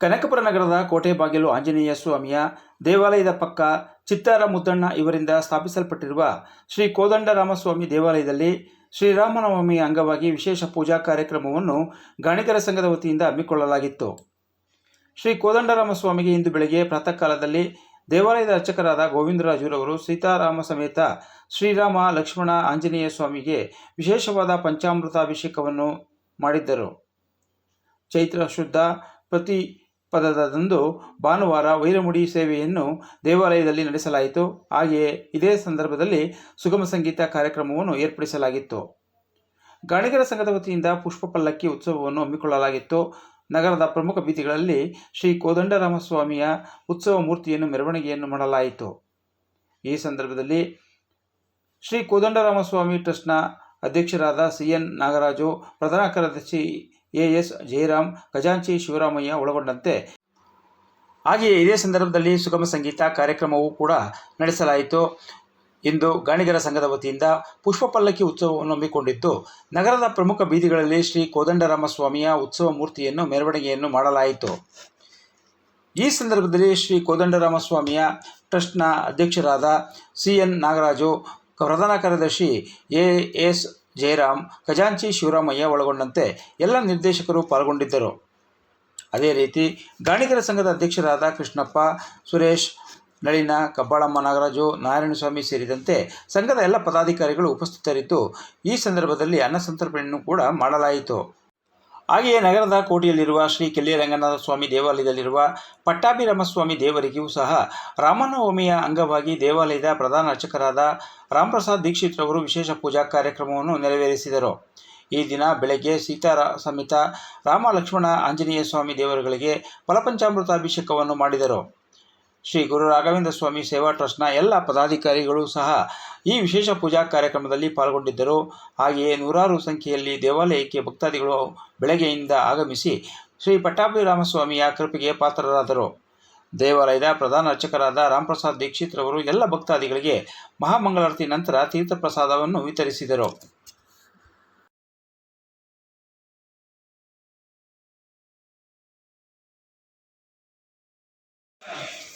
ಕನಕಪುರ ನಗರದ ಕೋಟೆ ಬಾಗಿಲು ಆಂಜನೇಯ ಸ್ವಾಮಿಯ ದೇವಾಲಯದ ಪಕ್ಕ ಚಿತ್ತಾರ ಮುದ್ದಣ್ಣ ಇವರಿಂದ ಸ್ಥಾಪಿಸಲ್ಪಟ್ಟಿರುವ ಶ್ರೀ ಕೋದಂಡರಾಮಸ್ವಾಮಿ ದೇವಾಲಯದಲ್ಲಿ ಶ್ರೀರಾಮನವಮಿ ಅಂಗವಾಗಿ ವಿಶೇಷ ಪೂಜಾ ಕಾರ್ಯಕ್ರಮವನ್ನು ಗಾಣಿಗರ ಸಂಘದ ವತಿಯಿಂದ ಹಮ್ಮಿಕೊಳ್ಳಲಾಗಿತ್ತು. ಶ್ರೀ ಕೋದಂಡರಾಮಸ್ವಾಮಿಗೆ ಇಂದು ಬೆಳಗ್ಗೆ ಪ್ರಾತಃ ಕಾಲದಲ್ಲಿ ದೇವಾಲಯದ ಅರ್ಚಕರಾದ ಗೋವಿಂದರಾಜುರವರು ಸೀತಾರಾಮ ಸಮೇತ ಶ್ರೀರಾಮ, ಲಕ್ಷ್ಮಣ, ಆಂಜನೇಯ ಸ್ವಾಮಿಗೆ ವಿಶೇಷವಾದ ಪಂಚಾಮೃತಾಭಿಷೇಕವನ್ನು ಮಾಡಿದ್ದರು. ಚೈತ್ರ ಶುದ್ಧ ಪ್ರತಿ ಪದದಂದು ಭಾನುವಾರ ವೈರಮುಡಿ ಸೇವೆಯನ್ನು ದೇವಾಲಯದಲ್ಲಿ ನಡೆಸಲಾಯಿತು. ಹಾಗೆಯೇ ಇದೇ ಸಂದರ್ಭದಲ್ಲಿ ಸುಗಮ ಸಂಗೀತ ಕಾರ್ಯಕ್ರಮವನ್ನು ಏರ್ಪಡಿಸಲಾಗಿತ್ತು. ಗಾಣಿಗರ ಸಂಘದ ವತಿಯಿಂದ ಪುಷ್ಪ ಪಲ್ಲಕ್ಕಿ ಉತ್ಸವವನ್ನು ಹಮ್ಮಿಕೊಳ್ಳಲಾಗಿತ್ತು. ನಗರದ ಪ್ರಮುಖ ಬೀದಿಗಳಲ್ಲಿ ಶ್ರೀ ಕೋದಂಡರಾಮಸ್ವಾಮಿಯ ಉತ್ಸವ ಮೂರ್ತಿಯನ್ನು ಮೆರವಣಿಗೆಯನ್ನು ಮಾಡಲಾಯಿತು. ಈ ಸಂದರ್ಭದಲ್ಲಿ ಶ್ರೀ ಕೋದಂಡರಾಮಸ್ವಾಮಿ ಟ್ರಸ್ಟ್ನ ಅಧ್ಯಕ್ಷರಾದ ಸಿ ಎನ್ ನಾಗರಾಜು, ಪ್ರಧಾನ ಕಾರ್ಯದರ್ಶಿ ಎಸ್ ಜಯರಾಮ್, ಖಜಾಂಚಿ ಶಿವರಾಮಯ್ಯ ಒಳಗೊಂಡಂತೆ. ಹಾಗೆಯೇ ಇದೇ ಸಂದರ್ಭದಲ್ಲಿ ಸುಗಮ ಸಂಗೀತ ಕಾರ್ಯಕ್ರಮವೂ ಕೂಡ ನಡೆಸಲಾಯಿತು. ಇಂದು ಗಾಣಿಗರ ಸಂಘದ ವತಿಯಿಂದ ಪುಷ್ಪ ಪಲ್ಲಕ್ಕಿ ಉತ್ಸವವನ್ನು ಹಮ್ಮಿಕೊಂಡಿದ್ದು, ನಗರದ ಪ್ರಮುಖ ಬೀದಿಗಳಲ್ಲಿ ಶ್ರೀ ಕೋದಂಡರಾಮಸ್ವಾಮಿಯ ಉತ್ಸವ ಮೂರ್ತಿಯನ್ನು ಮೆರವಣಿಗೆಯನ್ನು ಮಾಡಲಾಯಿತು. ಈ ಸಂದರ್ಭದಲ್ಲಿ ಶ್ರೀ ಕೋದಂಡರಾಮಸ್ವಾಮಿಯ ಟ್ರಸ್ಟ್ನ ಅಧ್ಯಕ್ಷರಾದ ಸಿ ಎನ್ ನಾಗರಾಜು, ಪ್ರಧಾನ ಕಾರ್ಯದರ್ಶಿ ಎ ಎಸ್ ಜಯರಾಮ್, ಖಜಾಂಚಿ, ಶಿವರಾಮಯ್ಯ ಒಳಗೊಂಡಂತೆ ಎಲ್ಲ ನಿರ್ದೇಶಕರು ಪಾಲ್ಗೊಂಡಿದ್ದರು. ಅದೇ ರೀತಿ ಗಾಣಿಗರ ಸಂಘದ ಅಧ್ಯಕ್ಷರಾದ ಕೃಷ್ಣಪ್ಪ ಸುರೇಶ್, ನಳಿನ, ಕಬ್ಬಾಳಮ್ಮ ನಾಗರಾಜು, ನಾರಾಯಣಸ್ವಾಮಿ ಸೇರಿದಂತೆ ಸಂಘದ ಎಲ್ಲ ಪದಾಧಿಕಾರಿಗಳು ಉಪಸ್ಥಿತರಿದ್ದು ಈ ಸಂದರ್ಭದಲ್ಲಿ ಅನ್ನಸಂತರ್ಪಣೆಯನ್ನು ಕೂಡ ಮಾಡಲಾಯಿತು. ಹಾಗೆಯೇ ನಗರದ ಕೋಟೆಯಲ್ಲಿರುವ ಶ್ರೀ ಕೆಲ್ಲಿರಂಗನಾಥ ಸ್ವಾಮಿ ದೇವಾಲಯದಲ್ಲಿರುವ ಪಟ್ಟಾಭಿರಾಮಸ್ವಾಮಿ ದೇವರಿಗೂ ಸಹ ರಾಮನವಮಿಯ ಅಂಗವಾಗಿ ದೇವಾಲಯದ ಪ್ರಧಾನ ಅರ್ಚಕರಾದ ರಾಮ್ಪ್ರಸಾದ್ ದೀಕ್ಷಿತ್ ರವರು ವಿಶೇಷ ಪೂಜಾ ಕಾರ್ಯಕ್ರಮವನ್ನು ನೆರವೇರಿಸಿದರು. ಈ ದಿನ ಬೆಳಗ್ಗೆ ಸೀತಾರ ಸಮೇತ ರಾಮ ಲಕ್ಷ್ಮಣ ಆಂಜನೇಯ ಸ್ವಾಮಿ ದೇವರುಗಳಿಗೆ ಫಲಪಂಚಾಮೃತ ಅಭಿಷೇಕವನ್ನು ಮಾಡಿದರು. ಶ್ರೀ ಗುರು ರಾಘವೇಂದ್ರ ಸ್ವಾಮಿ ಸೇವಾ ಟ್ರಸ್ಟ್ನ ಎಲ್ಲ ಪದಾಧಿಕಾರಿಗಳು ಸಹ ಈ ವಿಶೇಷ ಪೂಜಾ ಕಾರ್ಯಕ್ರಮದಲ್ಲಿ ಪಾಲ್ಗೊಂಡಿದ್ದರು. ಹಾಗೆಯೇ ನೂರಾರು ಸಂಖ್ಯೆಯಲ್ಲಿ ದೇವಾಲಯಕ್ಕೆ ಭಕ್ತಾದಿಗಳು ಬೆಳಗ್ಗೆಯಿಂದ ಆಗಮಿಸಿ ಶ್ರೀ ಪಟ್ಟಾಭಿರಾಮಸ್ವಾಮಿಯ ಕೃಪೆಗೆ ಪಾತ್ರರಾದರು. ದೇವಾಲಯದ ಪ್ರಧಾನ ಅರ್ಚಕರಾದ ರಾಮಪ್ರಸಾದ್ ದೀಕ್ಷಿತ್ ರವರು ಎಲ್ಲ ಭಕ್ತಾದಿಗಳಿಗೆ ಮಹಾಮಂಗಳಾರತಿ ನಂತರ ತೀರ್ಥಪ್ರಸಾದವನ್ನು ವಿತರಿಸಿದರು.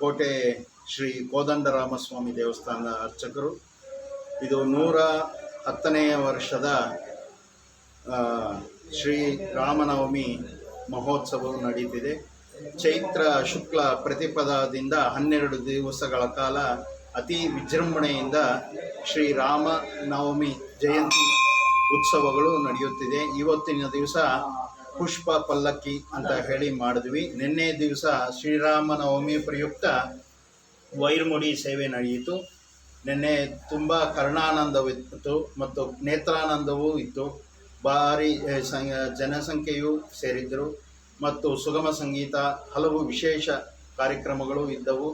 ಕೋಟೆ ಶ್ರೀ ಕೋದಂಡರಾಮಸ್ವಾಮಿ ದೇವಸ್ಥಾನದ ಅರ್ಚಕರು. ಇದು ನೂರ ಹತ್ತನೆಯ ವರ್ಷದ ಶ್ರೀ ರಾಮನವಮಿ ಮಹೋತ್ಸವವು ನಡೀತಿದೆ. ಚೈತ್ರ ಶುಕ್ಲ ಪ್ರತಿಪದದಿಂದ ಹನ್ನೆರಡು ದಿವಸಗಳ ಕಾಲ ಅತಿ ವಿಜೃಂಭಣೆಯಿಂದ ಶ್ರೀ ರಾಮನವಮಿ ಜಯಂತಿ ಉತ್ಸವಗಳು ನಡೆಯುತ್ತಿದೆ. ಇವತ್ತಿನ ದಿವಸ ಪುಷ್ಪ ಪಲ್ಲಕ್ಕಿ ಅಂತ ಹೇಳಿ ಮಾಡಿದ್ವಿ. ನಿನ್ನೆ ದಿವಸ ಶ್ರೀರಾಮನವಮಿ ಪ್ರಯುಕ್ತ ವೈರ್ಮುಡಿ ಸೇವೆ ನಡೆಯಿತು. ನಿನ್ನೆ ತುಂಬ ಕರ್ಣಾನಂದವಿತ್ತು ಮತ್ತು ನೇತ್ರಾನಂದವೂ ಇತ್ತು. ಭಾರಿ ಜನಸಂಖ್ಯೆಯು ಸೇರಿದ್ದರು ಮತ್ತು ಸುಗಮ ಸಂಗೀತ, ಹಲವು ವಿಶೇಷ ಕಾರ್ಯಕ್ರಮಗಳು ಇದ್ದವು.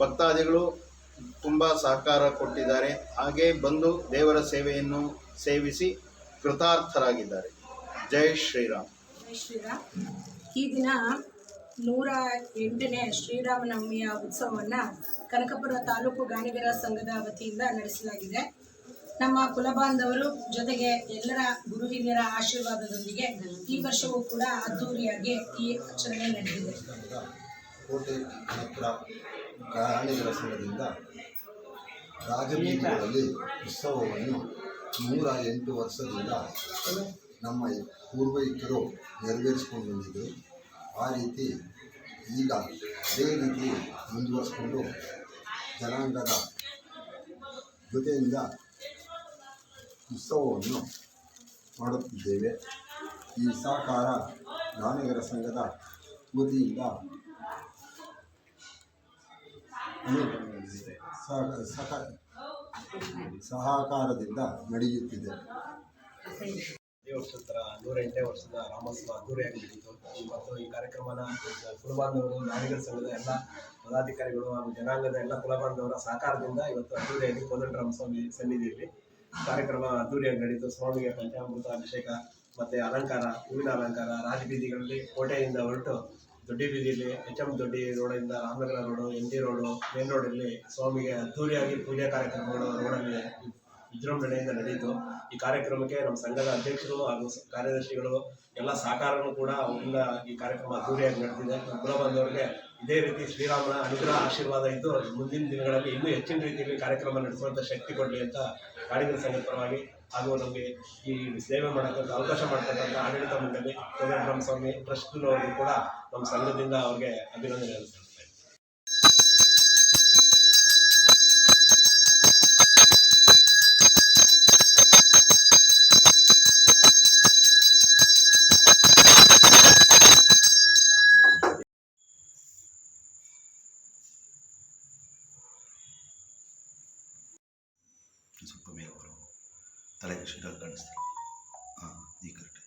ಭಕ್ತಾದಿಗಳು ತುಂಬ ಸಹಕಾರ ಕೊಟ್ಟಿದ್ದಾರೆ. ಹಾಗೆ ಬಂದು ದೇವರ ಸೇವೆಯನ್ನು ಸೇವಿಸಿ ಕೃತಾರ್ಥರಾಗಿದ್ದಾರೆ. ಜೈ ಶ್ರೀರಾಮ್. ಶ್ರೀರಾಮ್ ಈ ದಿನ ನೂರ ಎಂಟನೇ ಶ್ರೀರಾಮನವಮಿಯ ಉತ್ಸವವನ್ನು ಕನಕಪುರ ತಾಲೂಕು ಗಾಣಿಗರ ಸಂಘದ ವತಿಯಿಂದ ನಡೆಸಲಾಗಿದೆ. ನಮ್ಮ ಕುಲಬಾಂಧವರು ಜೊತೆಗೆ ಎಲ್ಲರ ಗುರು ಹಿರಿಯರ ಆಶೀರ್ವಾದದೊಂದಿಗೆ ಈ ವರ್ಷವೂ ಕೂಡ ಅದ್ದೂರಿಯಾಗಿ ಈ ಆಚರಣೆ ನಡೆದಿದೆ. ಕೋಟೆ ಉತ್ಸವವನ್ನು ನೂರ ಎಂಟು ವರ್ಷದಿಂದ ನಮ್ಮ ಪೂರ್ವಿಕರು ನೆರವೇರಿಸ್ಕೊಂಡು ಬಂದಿದ್ದರು. ಆ ರೀತಿ ಈಗ ಅದೇ ರೀತಿ ಮುಂದುವರಿಸ್ಕೊಂಡು ಜನಾಂಗದ ಜೊತೆಯಿಂದ ಉತ್ಸವವನ್ನು ಮಾಡುತ್ತಿದ್ದೇವೆ. ಈ ಸಹಕಾರ ನಾನಗರ ಸಂಘದ ವತಿಯಿಂದ ಸಹಕಾರದಿಂದ ನಡೆಯುತ್ತಿದೆ. ಈ ವರ್ಷದ ಥರ ನೂರ ಎಂಟನೇ ವರ್ಷದ ರಾಮೋತ್ಸವ ಅದ್ದೂರಿಯಾಗಿ ನಡೀತು ಮತ್ತು ಈ ಕಾರ್ಯಕ್ರಮನ ಕುಲಬಾಂಧವರು ನಾಯಕರ ಸಂಘದ ಎಲ್ಲ ಪದಾಧಿಕಾರಿಗಳು ಹಾಗೂ ಜನಾಂಗದ ಎಲ್ಲ ಕುಲಬಾಂಧವರ ಸಹಕಾರದಿಂದ ಇವತ್ತು ಅದ್ದೂರಿಯಾಗಿ ಕೋದಂಡರಾಮ ಸ್ವಾಮಿ ಸನ್ನಿಧಿಯಲ್ಲಿ ಕಾರ್ಯಕ್ರಮ ಅದ್ದೂರಿಯಾಗಿ ನಡೀತು ಸ್ವಾಮಿಗೆ ಪಂಚಾಮೃತ ಅಭಿಷೇಕ ಮತ್ತು ಅಲಂಕಾರ, ಹೂವಿನ ಅಲಂಕಾರ, ರಾಜಬೀದಿಗಳಲ್ಲಿ ಕೋಟೆಯಿಂದ ಹೊರಟು ದೊಡ್ಡಿ ಬೀದಿಯಲ್ಲಿ ಎಚ್ ಎಂ ದೊಡ್ಡಿ ರೋಡಿಂದ Ramanagara road M G road, main ರೋಡಲ್ಲಿ ಸ್ವಾಮಿಗೆ ಅದ್ದೂರಿಯಾಗಿ ಪೂಜಾ ಕಾರ್ಯಕ್ರಮಗಳು ರೋಡಲ್ಲಿ ವಿಜೃಂಭಣೆಯಿಂದ ನಡೆಯಿತು. ಈ ಕಾರ್ಯಕ್ರಮಕ್ಕೆ ನಮ್ಮ ಸಂಘದ ಅಧ್ಯಕ್ಷರು ಹಾಗೂ ಕಾರ್ಯದರ್ಶಿಗಳು ಎಲ್ಲ ಸಹಕಾರನೂ ಕೂಡ ಅವರಿಂದ ಈ ಕಾರ್ಯಕ್ರಮ ಅದ್ದೂರಿಯಾಗಿ ನಡೆದಿದೆ. ಕುಲ ಬಂದವರಿಗೆ ಇದೇ ರೀತಿ ಶ್ರೀರಾಮನ ಅನುಗ್ರಹ ಆಶೀರ್ವಾದ ಇದ್ದು, ಮುಂದಿನ ದಿನಗಳಲ್ಲಿ ಇನ್ನೂ ಹೆಚ್ಚಿನ ರೀತಿಯಲ್ಲಿ ಕಾರ್ಯಕ್ರಮ ನಡೆಸುವಂಥ ಶಕ್ತಿ ಕೊಡಲಿ ಅಂತ ಕಾಡಿಗರ ಸಂಘದ ಪರವಾಗಿ ಹಾಗೂ ನಮಗೆ ಈ ಸೇವೆ ಮಾಡೋಕ್ಕಂಥ ಅವಕಾಶ ಮಾಡ್ತಕ್ಕಂಥ ಆಡಳಿತ ಮಂಡಳಿ ಕೋದಂಡರಾಮ ಸ್ವಾಮಿ ಟ್ರಸ್ಟ್ನವರಿಗೂ ಕೂಡ ನಮ್ಮ ಸಂಘದಿಂದ ಅವ್ರಿಗೆ ಅಭಿನಂದನೆ ಸ್ವಲ್ಪ ಮೇಲೆ ಬರೋ ತಲೆಗೆ ಶಿರ ಕಾಣಿಸ್ತಾರೆ. ಹಾಂ ಈ ಕರೆಕ್ಟ್.